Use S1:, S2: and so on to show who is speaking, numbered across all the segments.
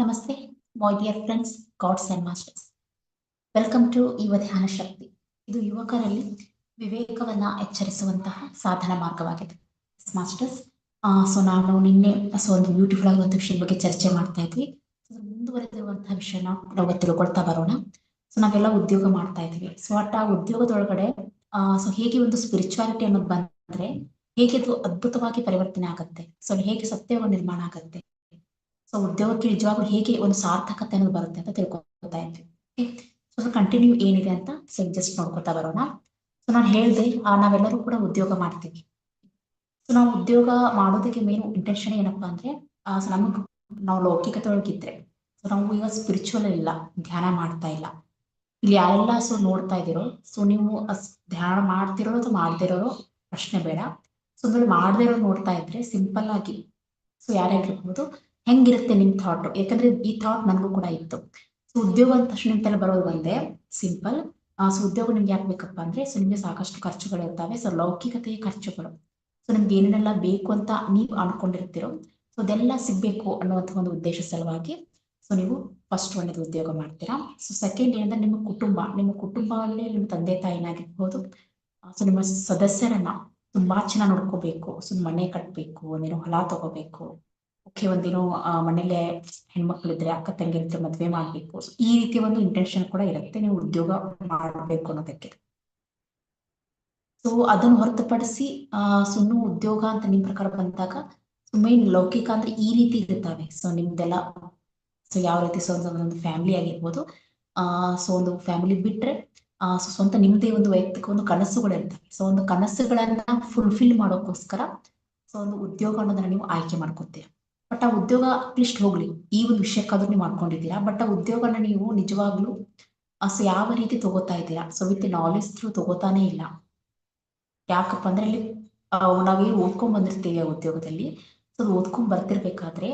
S1: ನಮಸ್ತೆ my dear friends gods and masters welcome to ಯುವ ಧ್ಯಾನ ಶಕ್ತಿ ಇದು ಯುವಕರಲ್ಲಿ ವಿವೇಕವನ್ನ ಎಚ್ಚರಿಸುವಂತಹ ಸಾಧನ ಮಾರ್ಗವಾಗಿದೆ. ಮಾಸ್ಟರ್ಸ್ ಸೊ ನಾನು ನಿನ್ನೆ ಸೊ ಒಂದು ಬ್ಯೂಟಿಫುಲ್ ಆಗಿರುವಂತಹ ವಿಷಯದ ಬಗ್ಗೆ ಚರ್ಚೆ ಮಾಡ್ತಾ ಇದ್ವಿ. ಮುಂದುವರೆದಿರುವಂತಹ ವಿಷಯನ ನಾವು ತಿಳ್ಕೊಳ್ತಾ ಬರೋಣ. ಸೊ ನಾವೆಲ್ಲ ಉದ್ಯೋಗ ಮಾಡ್ತಾ ಇದ್ವಿ ಸೊ ಅಟ್ ಆ ಉದ್ಯೋಗದೊಳಗಡೆ ಸೊ ಹೇಗೆ ಒಂದು ಸ್ಪಿರಿಚುವಾಲಿಟಿ ಅನ್ನೋದು ಬಂದ್ರೆ, ಹೇಗೆ ಅದು ಅದ್ಭುತವಾಗಿ ಪರಿವರ್ತನೆ ಆಗುತ್ತೆ. ಸೊ ಹೇಗೆ ಸತ್ಯವ ನಿರ್ಮಾಣ ಆಗುತ್ತೆ. ಸೊ ಉದ್ಯೋಗಕ್ಕೆ ನಿಜವಾಗ್ಲೂ ಹೇಗೆ ಒಂದು ಸಾರ್ಥಕತೆ ಅನ್ನೋದು ಬರುತ್ತೆ ಅಂತ ತಿಳ್ಕೊತಾ ಇದ್ವಿ. ಸೊ ಕಂಟಿನ್ಯೂ ಏನಿದೆ ಅಂತ ಸಜೆಸ್ಟ್ ಜಸ್ಟ್ ನೋಡ್ಕೊತಾ ಬರೋಣ. ಸೊ ನಾನು ಹೇಳ್ದೆ ನಾವೆಲ್ಲರೂ ಕೂಡ ಉದ್ಯೋಗ ಮಾಡ್ತೀವಿ. ಸೊ ನಾವು ಉದ್ಯೋಗ ಮಾಡೋದಕ್ಕೆ ಮೇನ್ ಇಂಟೆನ್ಷನ್ ಏನಪ್ಪಾ ಅಂದ್ರೆ ನಮಗೆ ನಾವು ಲೌಕಿಕತೆ ಒಳಗಿದ್ರೆ ಸೊ ನಾವು ಈಗ ಸ್ಪಿರಿಚುವಲ್ ಇಲ್ಲ, ಧ್ಯಾನ ಮಾಡ್ತಾ ಇಲ್ಲ. ಇಲ್ಲಿ ಯಾರೆಲ್ಲ ಸೊ ನೋಡ್ತಾ ಇದ್ದೀರೋ ಸೊ ನೀವು ಧ್ಯಾನ ಮಾಡ್ತಿರೋ ಅಥವಾ ಮಾಡದೇ ಇರೋರು ಪ್ರಶ್ನೆ ಬೇಡ. ಸೊ ಮಾಡ್ದಿರೋ ನೋಡ್ತಾ ಇದ್ರೆ ಸಿಂಪಲ್ ಆಗಿ ಸೊ ಯಾರ್ಯಾಗಿರ್ಬೋದು ಹೆಂಗಿರುತ್ತೆ ನಿಮ್ ಥಾಟ್ ಯಾಕಂದ್ರೆ ಈ ಥಾಟ್ ನನಗೂ ಕೂಡ ಇತ್ತು. ಸೊ ಉದ್ಯೋಗ ಅಂತ ತಕ್ಷಣ ತಲೆ ಬರೋದು ಒಂದೇ ಸಿಂಪಲ್ ಸೊ ಉದ್ಯೋಗ ನಿಮ್ಗೆ ಯಾಕೆ ಬೇಕಪ್ಪ ಅಂದ್ರೆ ಸೊ ನಿಮ್ಗೆ ಸಾಕಷ್ಟು ಖರ್ಚುಗಳು ಇರ್ತವೆ. ಸೊ ಲೌಕಿಕತೆಯ ಖರ್ಚುಗಳು. ಸೊ ನಿಮ್ಗೆ ಏನೇನೆಲ್ಲ ಬೇಕು ಅಂತ ನೀವು ಅನ್ಕೊಂಡಿರ್ತೀರೋ ಸೊ ಅದೆಲ್ಲ ಸಿಗ್ಬೇಕು ಅನ್ನುವಂಥ ಒಂದು ಉದ್ದೇಶ ಸಲುವಾಗಿ ಸೊ ನೀವು ಫಸ್ಟ್ ಒಳ್ಳೆದು ಉದ್ಯೋಗ ಮಾಡ್ತೀರಾ. ಸೊ ಸೆಕೆಂಡ್ ಏನಂದ್ರೆ, ನಿಮ್ಮ ಕುಟುಂಬ. ನಿಮ್ಮ ಕುಟುಂಬದಲ್ಲಿ ನಿಮ್ಮ ತಂದೆ ತಾಯಿನಾಗಿರ್ಬೋದು ಸೊ ನಿಮ್ಮ ಸದಸ್ಯರನ್ನ ತುಂಬಾ ಚೆನ್ನಾಗಿ ನೋಡ್ಕೋಬೇಕು. ಸೊ ಮನೆ ಕಟ್ಟಬೇಕು ನೀನು ಹೊಲ ತಗೋಬೇಕು. ಓಕೆ ಒಂದೇನೋ ಮನೇಲೆ ಹೆಣ್ಮಕ್ಳಿದ್ರೆ ಅಕ್ಕ ತಂಗಿರಿದ್ರೆ ಮದ್ವೆ ಮಾಡ್ಬೇಕು. ಈ ರೀತಿ ಒಂದು ಇಂಟೆನ್ಷನ್ ಕೂಡ ಇರುತ್ತೆ. ನೀವು ಉದ್ಯೋಗ ಮಾಡಬೇಕು ಅನ್ನೋದಕ್ಕೆ. ಸೊ ಅದನ್ನು ಹೊರತುಪಡಿಸಿ, ಆ ಸುನ್ನು ಉದ್ಯೋಗ ಅಂತ ನಿಮ್ ಪ್ರಕಾರ ಬಂದಾಗ ಮೇನ್ ಲೌಕಿಕ ಅಂದ್ರೆ ಈ ರೀತಿ ಇರ್ತಾವೆ ಸೊ ನಿಮ್ದೆಲ್ಲ ಸೊ ಯಾವ ರೀತಿ ಸೊ ಒಂದು ಫ್ಯಾಮಿಲಿ ಆಗಿರ್ಬೋದು. ಆ ಸೊ ಒಂದು ಫ್ಯಾಮಿಲಿ ಬಿಟ್ರೆ, ಆ ಸೊ ಸ್ವಂತ ನಿಮ್ದೇ ಒಂದು ವೈಯಕ್ತಿಕ ಒಂದು ಕನಸುಗಳಿರ್ತವೆ ಸೊ ಒಂದು ಕನಸುಗಳನ್ನ ಫುಲ್ಫಿಲ್ ಮಾಡೋಕೋಸ್ಕರ ಸೊ ಒಂದು ಉದ್ಯೋಗ ಅನ್ನೋದನ್ನ ನೀವು ಆಯ್ಕೆ ಮಾಡ್ಕೊತೀರ. ಬಟ್ ಆ ಉದ್ಯೋಗ ಅಟ್ಲೀಸ್ಟ್ ಹೋಗ್ಲಿ. ಈ ಒಂದು ವಿಷಯಕ್ಕಾದ್ರೂ ನೀವು ಮಾಡ್ಕೊಂಡಿದ್ದೀರಾ. ಬಟ್ ಆ ಉದ್ಯೋಗನ ನೀವು ನಿಜವಾಗ್ಲೂ ಸೊ ಯಾವ ರೀತಿ ತಗೋತಾ ಇದ್ದೀರಾ? ಸೊ ವಿತ್ ನಾಲೆಜ್ ಥ್ರೂ ತಗೋತಾನೆ ಇಲ್ಲ. ಯಾಕಪ್ಪ ಅಂದ್ರೆ ಇಲ್ಲಿ ನಾವೇನು ಓದ್ಕೊಂಡ್ ಬಂದಿರ್ತೀವಿ ಉದ್ಯೋಗದಲ್ಲಿ. ಸೊ ಓದ್ಕೊಂಡ್ ಬರ್ತಿರ್ಬೇಕಾದ್ರೆ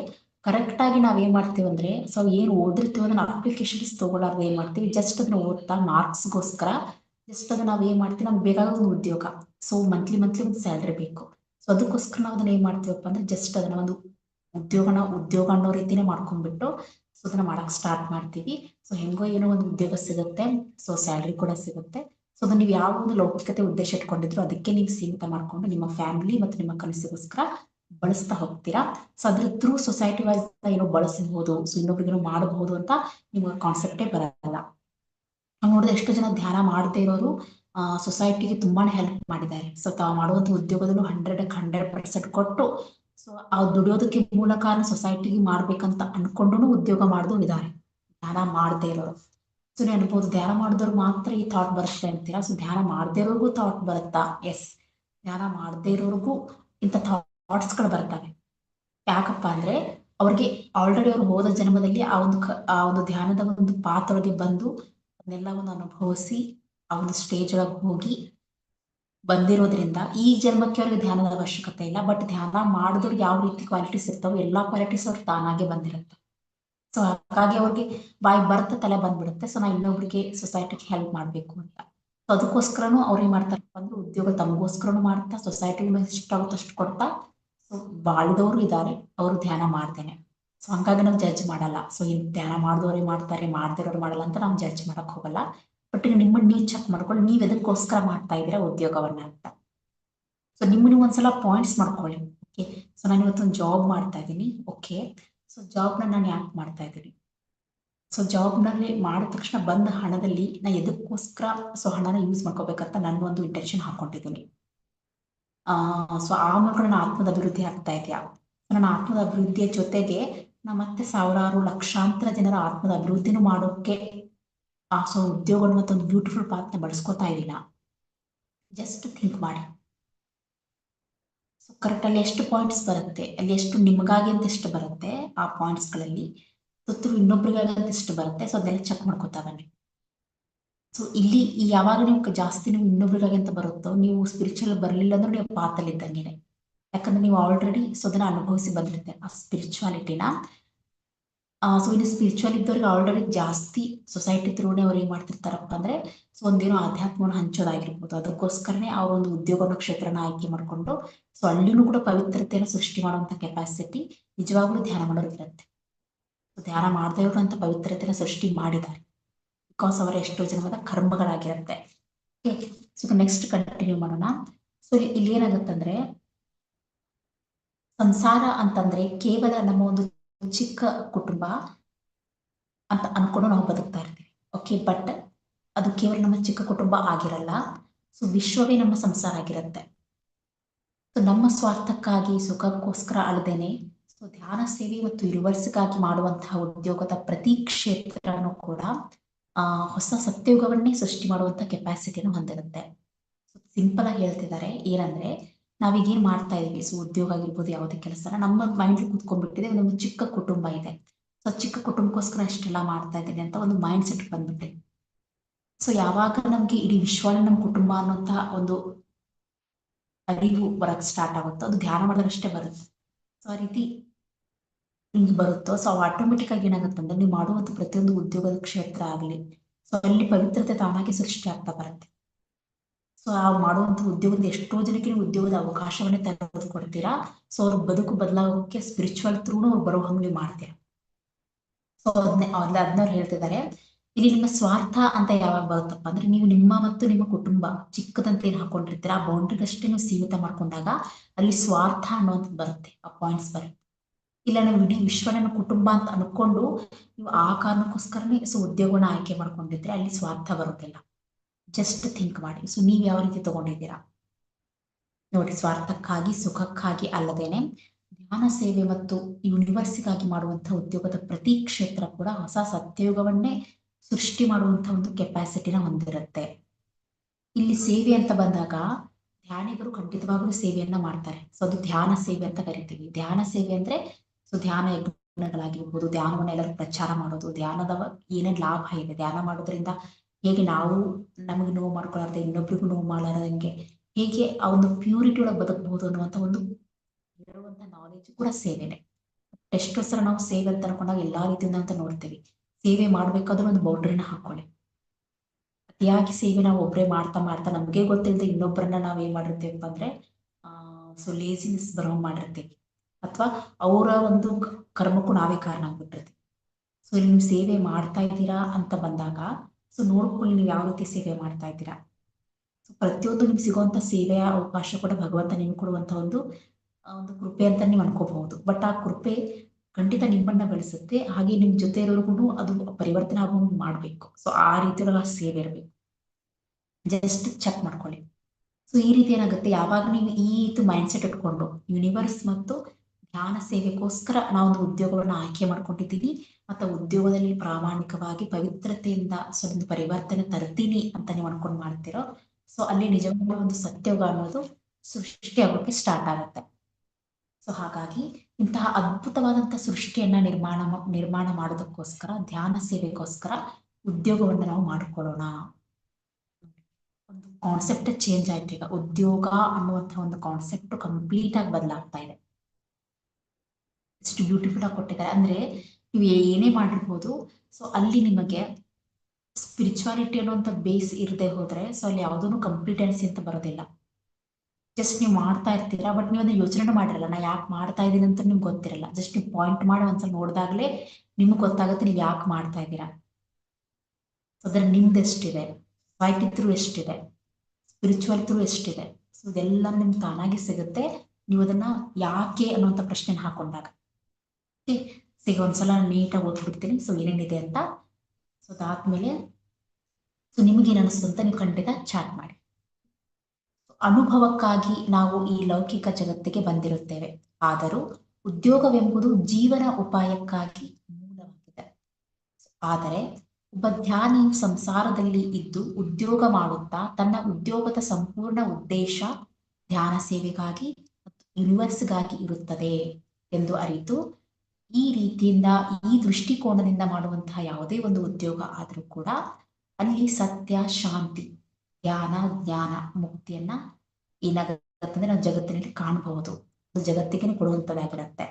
S1: ಕರೆಕ್ಟ್ ಆಗಿ ನಾವ್ ಮಾಡ್ತೀವಿ ಅಂದ್ರೆ ಸೊ ಏನ್ ಓದಿರ್ತೀವಿ ಅದನ್ನ ಅಪ್ಲಿಕೇಶನ್ಸ್ ತಗೊಳ್ಳಾರ್ದು ಏನ್ ಮಾಡ್ತೀವಿ? ಜಸ್ಟ್ ಅದನ್ನ ಓದ್ತಾ ಮಾರ್ಕ್ಸ್ಗೋಸ್ಕರ ಜಸ್ಟ್ ಅದನ್ನ ನಾವ್ ಏನ್ ಮಾಡ್ತೀವಿ? ನಮ್ಗೆ ಬೇಕಾದ ಒಂದು ಉದ್ಯೋಗ. ಸೊ ಮಂತ್ಲಿ ಮಂತ್ಲಿ ಒಂದು ಸ್ಯಾಲ್ರಿ ಬೇಕು. ಸೊ ಅದಕ್ಕೋಸ್ಕರ ನಾವು ಅದನ್ನ ಏನ್ ಮಾಡ್ತೀವಪ್ಪ ಅಂದ್ರೆ ಜಸ್ಟ್ ಅದನ್ನ ಒಂದು ಉದ್ಯೋಗನ ಉದ್ಯೋಗ ಅನ್ನೋ ರೀತಿನೇ ಮಾಡ್ಕೊಂಡ್ಬಿಟ್ಟು ಸೊ ಅದನ್ನ ಮಾಡಕ್ ಸ್ಟಾರ್ಟ್ ಮಾಡ್ತೀವಿ. ಸೊ ಹೆಂಗೋ ಏನೋ ಒಂದು ಉದ್ಯೋಗ ಸಿಗುತ್ತೆ. ಸೊ ಸ್ಯಾಲ್ರಿ ಕೂಡ ಸಿಗುತ್ತೆ. ಸೊ ಅದನ್ನ ನೀವು ಯಾವ ಒಂದು ಲೌಕಿಕತೆ ಉದ್ದೇಶ ಇಟ್ಕೊಂಡಿದ್ರು ಅದಕ್ಕೆ ನೀವು ಸೀಮಿತ ಮಾಡ್ಕೊಂಡು ನಿಮ್ಮ ಫ್ಯಾಮಿಲಿ ಮತ್ತು ನಿಮ್ಮ ಕನಸಿಗೋಸ್ಕರ ಬಳಸ್ತಾ ಹೋಗ್ತೀರಾ? ಸೊ ಅದ್ರ ಥ್ರೂ ಸೊಸೈಟಿ ವೈಸ್ ಏನೋ ಬಳಸಬಹುದು ಸೊ ಇನ್ನೊಬ್ರಿಗೇನೋ ಮಾಡಬಹುದು ಅಂತ ನಿಮ್ಗೆ ಕಾನ್ಸೆಪ್ಟೇ ಬರಲ್ಲ. ನೋಡಿದ್ರೆ ಎಷ್ಟು ಜನ ಧ್ಯಾನ ಮಾಡದೇ ಇರೋರು ಸೊಸೈಟಿಗೆ ತುಂಬಾನೇ ಹೆಲ್ಪ್ ಮಾಡಿದ್ದಾರೆ. ಸೊ ತಾವು ಮಾಡುವಂತ ಉದ್ಯೋಗದಲ್ಲೂ ಹಂಡ್ರೆಡ್ ಹಂಡ್ರೆಡ್ ಪರ್ಸೆಂಟ್ ಕೊಟ್ಟು ಸೊ ಆ ದುಡಿಯೋದಕ್ಕೆ ಮೂಲ ಕಾರಣ ಸೊಸೈಟಿಗೆ ಮಾಡ್ಬೇಕಂತ ಅನ್ಕೊಂಡು ಉದ್ಯೋಗ ಮಾಡ್ದು ಇದ್ದಾರೆ ಧ್ಯಾನ ಮಾಡದೇ ಇರೋರು. ಸೊ ನೀವು ಅನ್ಬೋದು, ಧ್ಯಾನ ಮಾಡಿದವ್ರು ಮಾತ್ರ ಈ ಥಾಟ್ ಬರುತ್ತೆ ಅಂತೀರಾ? ಸೊ ಧ್ಯಾನ ಮಾಡದೇ ಥಾಟ್ ಬರುತ್ತಾ? ಎಸ್ ಧ್ಯಾನ ಮಾಡದೇ ಇರೋರ್ಗೂ ಇಂಥ ಥಾಟ್ಸ್ಗಳು ಬರ್ತವೆ ಯಾಕಪ್ಪ ಅಂದ್ರೆ, ಅವ್ರಿಗೆ ಆಲ್ರೆಡಿ ಅವ್ರು ಹೋದ ಜನ್ಮದಲ್ಲಿ ಆ ಒಂದು ಆ ಒಂದು ಧ್ಯಾನದ ಒಂದು ಪಾತ್ರ ಬಂದು ಅದನ್ನೆಲ್ಲ ಅನುಭವಿಸಿ, ಆ ಒಂದು ಸ್ಟೇಜ್ ಒಳಗೆ ಹೋಗಿ ಬಂದಿರೋದ್ರಿಂದ ಈ ಜನ್ಮಕ್ಕೆ ಅವ್ರಿಗೆ ಧ್ಯಾನದ ಅವಶ್ಯಕತೆ ಇಲ್ಲ. ಬಟ್ ಧ್ಯಾನ ಮಾಡಿದವ್ರಿಗೆ ಯಾವ ರೀತಿ ಕ್ವಾಲಿಟೀಸ್ ಇರ್ತಾವೆ ಎಲ್ಲಾ ಕ್ವಾಲಿಟೀಸ್ ಅವ್ರು ತಾನಾಗೆ ಬಂದಿರುತ್ತೆ. ಸೊ ಹಾಗಾಗಿ ಅವ್ರಿಗೆ ಬಾಯಿ ಬರ್ತ ತಲೆ ಬಂದ್ಬಿಡುತ್ತೆ. ಸೊ ನಾ ಇನ್ನೊಬ್ರಿಗೆ ಸೊಸೈಟಿಗೆ ಹೆಲ್ಪ್ ಮಾಡ್ಬೇಕು ಅಂತ. ಸೊ ಅದಕ್ಕೋಸ್ಕರನು ಅವ್ರು ಏನ್ ಮಾಡ್ತಾರಪ್ಪ ಅಂದ್ರೆ ಉದ್ಯೋಗ ತಮಗೋಸ್ಕರನು ಮಾಡ್ತಾ ಸೊಸೈಟಿಗೆ ಎಷ್ಟಾಗುತ್ತೆ ಅಷ್ಟು ಕೊಡ್ತಾ, ಸೊ ಬಾಳಿದವರು ಇದ್ದಾರೆ ಅವರು ಧ್ಯಾನ ಮಾಡ್ತೇನೆ ಸೊ ಹಂಗಾಗಿ ನಾವು ಜಡ್ಜ್ ಮಾಡಲ್ಲ. ಸೊ ಇನ್ ಧ್ಯಾನ ಮಾಡಿದವ್ರೆ ಮಾಡ್ತಾರೆ, ಮಾಡ್ದಿರೋರು ಮಾಡಲ್ಲ ಅಂತ ನಾವು ಜಡ್ಜ್ ಮಾಡಕ್ ಹೋಗಲ್ಲ. ಬಟ್ ಈಗ ನಿಮ್ಮನ್ನ ನೀವು ಚೆಕ್ ಮಾಡ್ಕೊಳ್ಳಿ. ನೀವು ಎದಕ್ಕೋಸ್ಕರ ಮಾಡ್ತಾ ಇದ್ದೀರಾ ಉದ್ಯೋಗವನ್ನ ಅಂತ. ಸೊ ನಿಮ್ಮನ್ನ ಒಂದ್ಸಲ ಪಾಯಿಂಟ್ಸ್ ಮಾಡ್ಕೊಳ್ಳಿ. ಓಕೆ ಸೊ ನಾನು ಇವತ್ತೊಂದು ಜಾಬ್ ಮಾಡ್ತಾ ಇದ್ದೀನಿ. ಓಕೆ ಸೊ ಜಾಬ್ನ ನಾನು ಯಾಕೆ ಮಾಡ್ತಾ ಇದ್ದೀನಿ? ಸೊ ಜಾಬ್ನಲ್ಲಿ ಮಾಡಿದ ತಕ್ಷಣ ಬಂದ ಹಣದಲ್ಲಿ ನಾ ಎದಕ್ಕೋಸ್ಕರ ಸೊ, ಹಣನ ಯೂಸ್ ಮಾಡ್ಕೋಬೇಕಂತ ನನ್ನ ಒಂದು ಇಂಟೆನ್ಷನ್ ಹಾಕೊಂಡಿದ್ದೀನಿ ಆ ಸೊ ಆ ಮೂಲಕ ನನ್ನ ಆತ್ಮದ ಅಭಿವೃದ್ಧಿ ಆಗ್ತಾ ಇದೆಯಾ? ನನ್ನ ಆತ್ಮದ ಅಭಿವೃದ್ಧಿಯ ಜೊತೆಗೆ ನಾ ಮತ್ತೆ ಸಾವಿರಾರು ಲಕ್ಷಾಂತರ ಜನರ ಆತ್ಮದ ಅಭಿವೃದ್ಧಿನೂ ಮಾಡೋಕೆ ಸೊ ಉದ್ಯೋಗ ಮತ್ತೊಂದು ಬ್ಯೂಟಿಫುಲ್ ಪಾತ್ನ ಬಳಸ್ಕೊತಾ ಇರಲಿಲ್ಲ. ಜಸ್ಟ್ ಥಿಂಕ್ ಮಾಡಿ. ಸೊ ಕರೆಕ್ಟ್ ಅಲ್ಲಿ ಎಷ್ಟು ಪಾಯಿಂಟ್ಸ್ ಬರುತ್ತೆ, ಅಲ್ಲಿ ಎಷ್ಟು ನಿಮಗಾಗಿ ಅಂತ ಎಷ್ಟು ಬರುತ್ತೆ, ಆ ಪಾಯಿಂಟ್ಸ್ಗಳಲ್ಲಿ ಸುತ್ತಲೂ ಇನ್ನೊಬ್ರಿಗಾಗಿ ಅಂತ ಎಷ್ಟು ಬರುತ್ತೆ ಸೊ ಅದೆಲ್ಲ ಚೆಕ್ ಮಾಡ್ಕೊತಾ ಬನ್ನಿ. ಸೊ ಇಲ್ಲಿ ಯಾವಾಗ ನೀವು ಜಾಸ್ತಿ ನೀವು ಇನ್ನೊಬ್ರಿಗಾಗಿ ಅಂತ ಬರುತ್ತೋ, ನೀವು ಸ್ಪಿರಿಚುವಲ್ ಬರಲಿಲ್ಲ ಅಂದ್ರೆ ನೀವು ಪಾತಲ್ಲಿ ಇದ್ದಂಗೆನೆ ಯಾಕಂದ್ರೆ ನೀವು ಆಲ್ರೆಡಿ ಸೊ ಅದನ್ನ ಅನುಭವಿಸಿ ಬಂದಿರುತ್ತೆ, ಆ ಸ್ಪಿರಿಚುವಾಲಿಟಿನ ಸೊ ಇನ್ನು ಸ್ಪಿರಿಚುವಲ್ ಇದ್ದವ್ರಿಗೆ ಆಲ್ರೆಡಿ ಜಾಸ್ತಿ ಸೊಸೈಟಿ ಥ್ರೂನೇ ಅವ್ರು ಏನ್ ಮಾಡ್ತಿರ್ತಾರಪ್ಪ ಅಂದ್ರೆ ಸೊ ಒಂದೇನೋ ಆಧ್ಯಾತ್ಮವನ್ನು ಹಂಚೋದಾಗಿರ್ಬೋದು. ಅದಕ್ಕೋಸ್ಕರನೇ ಅವ್ರ ಒಂದು ಉದ್ಯೋಗ ಕ್ಷೇತ್ರನ ಆಯ್ಕೆ ಮಾಡ್ಕೊಂಡು ಸೊ ಅಲ್ಲಿನೂ ಕೂಡ ಪವಿತ್ರತೆಯನ್ನು ಸೃಷ್ಟಿ ಮಾಡುವಂತ ಕೆಪಾಸಿಟಿ ನಿಜವಾಗ್ಲೂ ಧ್ಯಾನ ಮಾಡೋರಿಗಿರುತ್ತೆ ಧ್ಯಾನ ಮಾಡದೇ ಅಂತ ಪವಿತ್ರತೆಯನ್ನು ಸೃಷ್ಟಿ ಮಾಡಿದ್ದಾರೆ. ಬಿಕಾಸ್ ಅವರ ಎಷ್ಟೋ ಜನವಾದ ಕರ್ಮಗಳಾಗಿರುತ್ತೆ. ಸೊ ನೆಕ್ಸ್ಟ್ ಕಂಟಿನ್ಯೂ ಮಾಡೋಣ. ಸೊ ಇಲ್ಲಿ ಏನಾಗುತ್ತಂದ್ರೆ, ಸಂಸಾರ ಅಂತಂದ್ರೆ ಕೇವಲ ನಮ್ಮ ಒಂದು ಚಿಕ್ಕ ಕುಟುಂಬ ಅಂತ ಅನ್ಕೊಂಡು ನಾವು ಬದುಕ್ತಾ ಇರ್ತೀವಿ. ಓಕೆ ಬಟ್ ಅದು ಕೇವಲ ನಮ್ಮ ಚಿಕ್ಕ ಕುಟುಂಬ ಆಗಿರಲ್ಲ. ಸೊ ವಿಶ್ವವೇ ನಮ್ಮ ಸಂಸಾರ ಆಗಿರುತ್ತೆ. ಸೊ ನಮ್ಮ ಸ್ವಾರ್ಥಕ್ಕಾಗಿ, ಸುಖಕ್ಕೋಸ್ಕರ ಅಲ್ಲದೇನೆ ಸೊ ಧ್ಯಾನ, ಸೇವೆ ಮತ್ತು ಯುನಿವರ್ಸ್ಗಾಗಿ ಮಾಡುವಂತಹ ಉದ್ಯೋಗದ ಪ್ರತಿ ಕ್ಷೇತ್ರನೂ ಕೂಡ, ಆ, ಹೊಸ ಸತ್ಯಯುಗವನ್ನೇ ಸೃಷ್ಟಿ ಮಾಡುವಂತ ಕೆಪಾಸಿಟಿಯನ್ನು ಹೊಂದಿರುತ್ತೆ. ಸಿಂಪಲ್ ಆಗಿ ಹೇಳ್ತಿದ್ದಾರೆ ಏನಂದ್ರೆ ನಾವೀಗ ಏನ್ ಮಾಡ್ತಾ ಇದೀವಿ? ಸೊ ಉದ್ಯೋಗ ಆಗಿರ್ಬೋದು, ಯಾವುದೇ ಕೆಲಸ. ನಮ್ಮ ಮೈಂಡ್ ಕುತ್ಕೊಂಡ್ಬಿಟ್ಟಿದೆ, ಒಂದು ಚಿಕ್ಕ ಕುಟುಂಬ ಇದೆ. ಸೊ ಚಿಕ್ಕ ಕುಟುಂಬಕ್ಕೋಸ್ಕರ ಅಷ್ಟೆಲ್ಲ ಮಾಡ್ತಾ ಇದ್ದೀನಿ ಅಂತ ಒಂದು ಮೈಂಡ್ ಸೆಟ್ ಬಂದ್ಬಿಟ್ಟೆ. ಸೊ ಯಾವಾಗ ನಮ್ಗೆ ಇಡೀ ವಿಶ್ವನೇ ನಮ್ಮ ಕುಟುಂಬ ಅನ್ನೋಂತ ಒಂದು ಅರಿವು ಬರಕ್ ಸ್ಟಾರ್ಟ್ ಆಗುತ್ತೋ, ಅದು ಧ್ಯಾನ ಮಾಡಿದ್ರಷ್ಟೇ ಬರುತ್ತೆ. ಸೊ ಆ ರೀತಿ ನಿಮ್ಗೆ ಬರುತ್ತೋ, ಸೊ ಆಟೋಮೆಟಿಕ್ ಆಗಿ ಏನಾಗುತ್ತೆ ಅಂದ್ರೆ ನೀವು ಮಾಡುವಂತ ಪ್ರತಿಯೊಂದು ಉದ್ಯೋಗದ ಕ್ಷೇತ್ರ ಆಗ್ಲಿ, ಸೊ ಅಲ್ಲಿ ಪವಿತ್ರತೆ ತಾನಾಗಿ ಸೃಷ್ಟಿ ಆಗ್ತಾ ಬರುತ್ತೆ. ಮಾಡುವಂತ ಉದ್ಯೋಗದ ಎಷ್ಟೋ ಜನಕ್ಕೆ ನೀವು ಉದ್ಯೋಗದ ಅವಕಾಶವನ್ನೇ ತೆಗೆದುಕೊಡ್ತೀರಾ ಸೊ ಅವ್ರ ಬದುಕು ಬದಲಾಗೋಕೆ ಸ್ಪಿರಿಚುವಲ್ ತ್ರೂನು ಅವ್ರು ಬರೋ ಹಂಗೆ ಮಾಡ್ತೀರಾ. ಸೊ ಅದನ್ನೇ ಅದನ್ನವ್ರು ಹೇಳ್ತಿದ್ದಾರೆ. ಇಲ್ಲಿ ನಿಮ್ಮ ಸ್ವಾರ್ಥ ಅಂತ ಯಾವಾಗ ಬರುತ್ತಪ್ಪ ಅಂದ್ರೆ ನೀವು ನಿಮ್ಮ ಮತ್ತು ನಿಮ್ಮ ಕುಟುಂಬ ಚಿಕ್ಕದಂತ ಏನ್ ಹಾಕೊಂಡಿರ್ತೀರ, ಆ ಬೌಂಡ್ರಿಗಷ್ಟೇ ನೀವು ಸೀಮಿತ ಮಾಡ್ಕೊಂಡಾಗ ಅಲ್ಲಿ ಸ್ವಾರ್ಥ ಅನ್ನೋದ್ ಬರುತ್ತೆ, ಆ ಪಾಯಿಂಟ್ಸ್ ಬರುತ್ತೆ. ಇಲ್ಲ ನಾವು ಇಡೀ ವಿಶ್ವ ನಮ್ಮ ಕುಟುಂಬ ಅಂತ ಅನ್ಕೊಂಡು ನೀವು ಆ ಕಾರಣಕ್ಕೋಸ್ಕರನೇ ಸೊ ಉದ್ಯೋಗನ ಆಯ್ಕೆ ಮಾಡ್ಕೊಂಡಿದ್ರೆ ಅಲ್ಲಿ ಸ್ವಾರ್ಥ ಬರೋದಿಲ್ಲ ಜಸ್ಟ್ ಥಿಂಕ್ ಮಾಡಿ. ಸೊ ನೀವ್ ಯಾವ ರೀತಿ ತಗೊಂಡಿದ್ದೀರಾ? ನೋಡಿ, ಸ್ವಾರ್ಥಕ್ಕಾಗಿ, ಸುಖಕ್ಕಾಗಿ ಅಲ್ಲದೇನೆ ಧ್ಯಾನ ಸೇವೆ ಮತ್ತು ಯೂನಿವರ್ಸಿಗಾಗಿ ಮಾಡುವಂತಹ ಉದ್ಯೋಗದ ಪ್ರತಿ ಕ್ಷೇತ್ರ ಕೂಡ ಹೊಸ ಸತ್ಯಯುಗವನ್ನೇ ಸೃಷ್ಟಿ ಮಾಡುವಂತಹ ಒಂದು ಕೆಪಾಸಿಟಿನ ಹೊಂದಿರುತ್ತೆ. ಇಲ್ಲಿ ಸೇವೆ ಅಂತ ಬಂದಾಗ ಧ್ಯಾನಿಗರು ಖಂಡಿತವಾಗ್ಲೂ ಸೇವೆಯನ್ನ ಮಾಡ್ತಾರೆ. ಸೊ ಅದು ಧ್ಯಾನ ಸೇವೆ ಅಂತ ಕರಿತೀವಿ. ಧ್ಯಾನ ಸೇವೆ ಅಂದ್ರೆ, ಸೊ, ಧ್ಯಾನ ಯಜ್ಞಗಳಾಗಿರ್ಬೋದು ಧ್ಯಾನವನ್ನ ಎಲ್ಲರೂ ಪ್ರಚಾರ ಮಾಡೋದು, ಧ್ಯಾನದ ಏನೇನ್ ಲಾಭ ಇದೆ, ಧ್ಯಾನ ಮಾಡೋದ್ರಿಂದ ಹೇಗೆ ನಾವು ನಮಗೆ ನೋವು ಮಾಡ್ಕೊಳ್ಳಾರ್ದೆ ಇನ್ನೊಬ್ರಿಗೂ ನೋವು ಮಾಡಲಾರದಂಗೆ ಹೇಗೆ ಆ ಒಂದು ಪ್ಯೂರಿಟಿ ಒಳಗೆ ಬದುಕಬಹುದು ಅನ್ನುವಂತ ಒಂದು ಇರುವಂತ ನಾಲೆಜ್ ಕೂಡ ಸೇವೆನೆ. ಎಷ್ಟೋ ಸಲ ನಾವು ಸೇವೆ ಅಂತ ಅನ್ಕೊಂಡಾಗ ಎಲ್ಲಾ ರೀತಿಯಿಂದ ಅಂತ ನೋಡ್ತೀವಿ. ಸೇವೆ ಮಾಡ್ಬೇಕಾದ್ರೂ ಒಂದು ಬೌಂಡ್ರಿನ ಹಾಕೊಳ್ಳಿ. ಅತಿಯಾಗಿ ಸೇವೆ ನಾವು ಒಬ್ರೇ ಮಾಡ್ತಾ ಮಾಡ್ತಾ ನಮ್ಗೆ ಗೊತ್ತಿಲ್ಲದೆ ಇನ್ನೊಬ್ಬರನ್ನ ನಾವ್ ಏನ್ ಮಾಡಿರ್ತೇವಪ್ಪ ಅಂದ್ರೆ, ಆ ಸೊ ಲೇಸಿನೆಸ್ ಬರೋ ಮಾಡಿರ್ತೀವಿ. ಅಥವಾ ಅವರ ಒಂದು ಕರ್ಮಕ್ಕೂ ನಾವೇ ಕಾರಣ ಆಗ್ಬಿಟ್ಟಿರ್ತೀವಿ. ಸೊ ನೀವು ಸೇವೆ ಮಾಡ್ತಾ ಇದ್ದೀರಾ ಅಂತ ಬಂದಾಗ ಸೊ ನೋಡ್ಕೊಳ್ಳಿ ನೀವು ಯಾವ ರೀತಿ ಸೇವೆ ಮಾಡ್ತಾ ಇದ್ದೀರಾ? ಸೊ ಪ್ರತಿಯೊಂದು ನಿಮ್ಗೆ ಸಿಗುವಂತ ಸೇವೆಯ ಅವಕಾಶ ಕೂಡ ಭಗವಂತ ನಿಮ್ಗೆ ಕೊಡುವಂತ ಒಂದು ಒಂದು ಕೃಪೆ ಅಂತ ನೀವು ಅನ್ಕೋಬಹುದು. ಬಟ್ ಆ ಕೃಪೆ ಖಂಡಿತ ನಿಮ್ಮನ್ನ ಬೆಳೆಸುತ್ತೆ. ಹಾಗೆ ನಿಮ್ ಜೊತೆ ಇರೋರ್ಗು ಅದು ಪರಿವರ್ತನೆ ಆಗೋ ಮಾಡ್ಬೇಕು. ಸೊ ಆ ರೀತಿಯೊಳಗೆ ಆ ಸೇವೆ ಇರಬೇಕು. ಜಸ್ಟ್ ಚೆಕ್ ಮಾಡ್ಕೊಳ್ಳಿ. ಸೊ ಈ ರೀತಿ ಏನಾಗುತ್ತೆ? ಯಾವಾಗ ನೀವು ಈ ಮೈಂಡ್ ಸೆಟ್ ಇಟ್ಕೊಂಡು ಯೂನಿವರ್ಸ್ ಮತ್ತು ಧ್ಯಾನ ಸೇವೆಗೋಸ್ಕರ ನಾವೊಂದು ಉದ್ಯೋಗವನ್ನು ಆಯ್ಕೆ ಮಾಡ್ಕೊಂಡಿದ್ದೀನಿ ಮತ್ತು ಉದ್ಯೋಗದಲ್ಲಿ ಪ್ರಾಮಾಣಿಕವಾಗಿ ಪವಿತ್ರತೆಯಿಂದ ಸ್ವಲ್ಪ ಪರಿವರ್ತನೆ ತರ್ತೀನಿ ಅಂತ ನೀವು ಅನ್ಕೊಂಡ್ ಮಾಡ್ತಿರೋ. ಸೊ ಅಲ್ಲಿ ನಿಜವಾಗ್ಲೂ ಒಂದು ಸತ್ಯೋಗ ಅನ್ನೋದು ಸೃಷ್ಟಿ ಆಗೋಕೆ ಸ್ಟಾರ್ಟ್ ಆಗುತ್ತೆ. ಸೊ ಹಾಗಾಗಿ ಇಂತಹ ಅದ್ಭುತವಾದಂತಹ ಸೃಷ್ಟಿಯನ್ನ ನಿರ್ಮಾಣ ನಿರ್ಮಾಣ ಮಾಡೋದಕ್ಕೋಸ್ಕರ, ಧ್ಯಾನ ಸೇವೆಗೋಸ್ಕರ ಉದ್ಯೋಗವನ್ನು ನಾವು ಮಾಡಿಕೊಳ್ಳೋಣ. ಒಂದು ಕಾನ್ಸೆಪ್ಟ್ ಚೇಂಜ್ ಆಯ್ತು ಈಗ. ಉದ್ಯೋಗ ಅನ್ನುವಂತಹ ಒಂದು ಕಾನ್ಸೆಪ್ಟ್ ಕಂಪ್ಲೀಟ್ ಆಗಿ ಬದಲಾಗ್ತಾ ಇದೆ. ಎಷ್ಟು ಬ್ಯೂಟಿಫುಲ್ ಆಗಿ ಕೊಟ್ಟಿದ್ದಾರೆ. ಅಂದ್ರೆ ನೀವು ಏನೇ ಮಾಡಿರ್ಬೋದು ಸೊ ಅಲ್ಲಿ ನಿಮಗೆ ಸ್ಪಿರಿಚುವಾಲಿಟಿ ಅನ್ನುವಂಥ ಬೇಸ್ ಇರದೆ ಹೋದ್ರೆ ಸೊ ಅಲ್ಲಿ ಯಾವುದೂ ಕಂಪ್ಲೀಟೆನ್ಸಿ ಅಂತ ಬರೋದಿಲ್ಲ. ಜಸ್ಟ್ ನೀವು ಮಾಡ್ತಾ ಇರ್ತೀರಾ ಬಟ್ ನೀವು ಅದನ್ನ ಯೋಚನೆ ಮಾಡಿರಲ್ಲ. ನಾ ಯಾಕೆ ಮಾಡ್ತಾ ಇದ್ದೀನಿ ಅಂತ ನಿಮ್ಗೆ ಗೊತ್ತಿರಲ್ಲ. ಜಸ್ಟ್ ನೀವು ಪಾಯಿಂಟ್ ಮಾಡಿ, ಒಂದ್ಸಲ ನೋಡಿದಾಗಲೇ ನಿಮ್ಗೆ ಗೊತ್ತಾಗುತ್ತೆ ನೀವು ಯಾಕೆ ಮಾಡ್ತಾ ಇದ್ದೀರಾ. ಅದ್ರ ನಿಮ್ದು ಎಷ್ಟಿದೆ? ವೈಟ್ ಇದ್ರು ಎಷ್ಟಿದೆ? ಸ್ಪಿರಿಚುವಲ್ ಥ್ರೂ ಎಷ್ಟಿದೆ? ಸೊ ಇದೆಲ್ಲ ನಿಮ್ಗೆ ತಾನಾಗಿ ಸಿಗುತ್ತೆ. ನೀವು ಅದನ್ನ ಯಾಕೆ ಅನ್ನುವಂಥ ಪ್ರಶ್ನೆ ಹಾಕೊಂಡಾಗ. ಈಗ ಒಂದ್ಸಲ ನೀಟಾಗಿ ಓದ್ಬಿಡ್ತೀನಿ. ಸೊ ಏನೇನಿದೆ ಅಂತ ಸೊ ಅದಾದ್ಮೇಲೆ ಸೊ ನಿಮ್ಗೇನು ಅನಿಸ್ತು ಅಂತ ನೀವು ಖಂಡಿತ ಚಾಟ್ ಮಾಡಿ. ಅನುಭವಕ್ಕಾಗಿ ನಾವು ಈ ಲೌಕಿಕ ಜಗತ್ತಿಗೆ ಬಂದಿರುತ್ತೇವೆ. ಆದರೂ ಉದ್ಯೋಗವೆಂಬುದು ಜೀವನ ಉಪಾಯಕ್ಕಾಗಿ ಮೂಲವಾಗಿದೆ. ಆದರೆ ಒಬ್ಬ ಧ್ಯಾನಿಯು ಸಂಸಾರದಲ್ಲಿ ಇದ್ದು ಉದ್ಯೋಗ ಮಾಡುತ್ತಾ ತನ್ನ ಉದ್ಯೋಗದ ಸಂಪೂರ್ಣ ಉದ್ದೇಶ ಧ್ಯಾನ ಸೇವೆಗಾಗಿ ಮತ್ತು ಯೂನಿವರ್ಸ್ಗಾಗಿ ಇರುತ್ತದೆ ಎಂದು ಅರಿತು ಈ ರೀತಿಯಿಂದ, ಈ ದೃಷ್ಟಿಕೋನದಿಂದ ಮಾಡುವಂತಹ ಯಾವುದೇ ಒಂದು ಉದ್ಯೋಗ ಆದರೂ ಕೂಡ ಅಲ್ಲಿ ಸತ್ಯ, ಶಾಂತಿ ಧ್ಯಾನ ಜ್ಞಾನ ಮುಕ್ತಿಯನ್ನ ಏನಾಗುತ್ತೆ ನಾವು ಜಗತ್ತಿನಲ್ಲಿ ಕಾಣಬಹುದು. ಜಗತ್ತಿಗೆ ಕೊಡುವಂತದ್ದಾಗಿರುತ್ತೆ.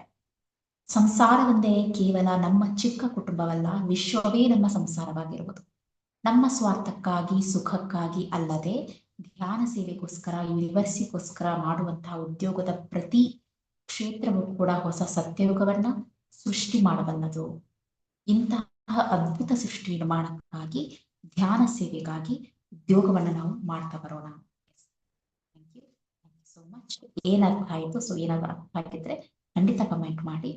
S1: ಸಂಸಾರವೊಂದೇ ಕೇವಲ ನಮ್ಮ ಚಿಕ್ಕ ಕುಟುಂಬವಲ್ಲ, ವಿಶ್ವವೇ ನಮ್ಮ ಸಂಸಾರವಾಗಿರುವುದು. ನಮ್ಮ ಸ್ವಾರ್ಥಕ್ಕಾಗಿ, ಸುಖಕ್ಕಾಗಿ ಅಲ್ಲದೆ ಧ್ಯಾನ ಸೇವೆಗೋಸ್ಕರ, ಯೂನಿವರ್ಸಿಗೋಸ್ಕರ ಮಾಡುವಂತಹ ಉದ್ಯೋಗದ ಪ್ರತಿ ಕ್ಷೇತ್ರವೂ ಕೂಡ ಹೊಸ ಸತ್ಯಯುಗವನ್ನ ಸೃಷ್ಟಿ ಮಾಡಬಲ್ಲದು ಇಂತಹ ಅದ್ಭುತ ಸೃಷ್ಟಿ ನಿರ್ಮಾಣಕ್ಕಾಗಿ ಧ್ಯಾನ ಸೇವೆಗಾಗಿ ಉದ್ಯೋಗವನ್ನು ನಾವು ಮಾಡ್ತಾ ಬರೋಣ. ಸೋ ಮಚ್ ಏನ್ ಆಯಿತು ಸೊ ಏನಾದ್ರೂ ಅರ್ಥ ಆಗಿದ್ರೆ ಖಂಡಿತ ಕಮೆಂಟ್ ಮಾಡಿ.